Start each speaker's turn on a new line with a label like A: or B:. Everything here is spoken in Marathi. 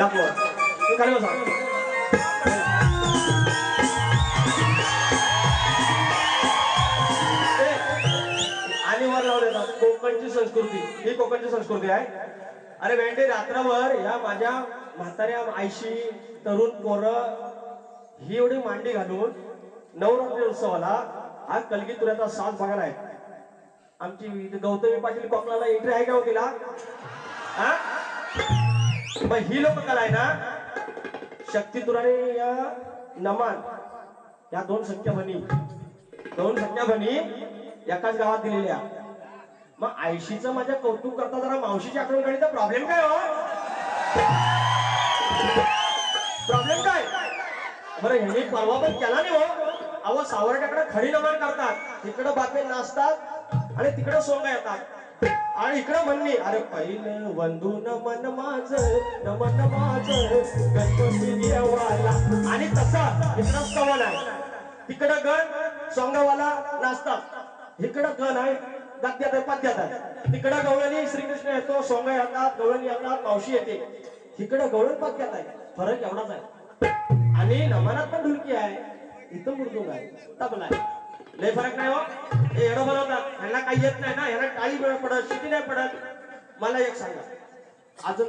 A: दाखवा कोकणची संस्कृती. ही कोकणची संस्कृती आहे. अरे वेंडे रात्रभर या माझ्या म्हाताऱ्या आईशी तरुण पोरं ही एवढी मांडी घालून नवरात्री उत्सवाला हा कलगी तुऱ्याचा साथ बघायला आहे आमची गौतमी पाटील कोकणाला एंट्री आहे का हो तिला? हा? मग ही लोक कला आहे ना शक्ती तुराने या नमान या दोन संख्या बनी दोन संख्या बनी एकाच गावात दिलेल्या. मग आयशीचं माझ्या कौतुक करता जरा मावशीची आठवण काढली तर प्रॉब्लेम काय हो? प्रॉब्लेम काय? बरं ह्यांनी परवा पण केला नाही हो. अहो सावरट्याकडे खडी नमान करतात. तिकडं बातमी नाचतात आणि तिकडं सोंग येतात. आणि इकडं म्हणली अरे पहिलं वंदू नमन माझ नमन माझ गणपती देवाला. आणि तसा इकडं स्तवन आहे. तिकडं गण सोंगावाला नाचतात. इकडं गण आहे गद्यात आहे पद्यात आहे. तिकडं गवळणी श्रीकृष्ण येतो सोंगा येतात गवळणी येतात मावशी येते. तिकडं गवळण पद्यात आहे फरक एवढाच आहे. आणि नमनात पण ढुलकी आहे इथं मृदुंग आहे तबला आहे. लय फरक नाही हो. हे एवढं बनवतात ह्याला काही येत नाही ना ह्याला टाळी वेळ पडत शिटी नाही पडत. मला एक सांगा. अजून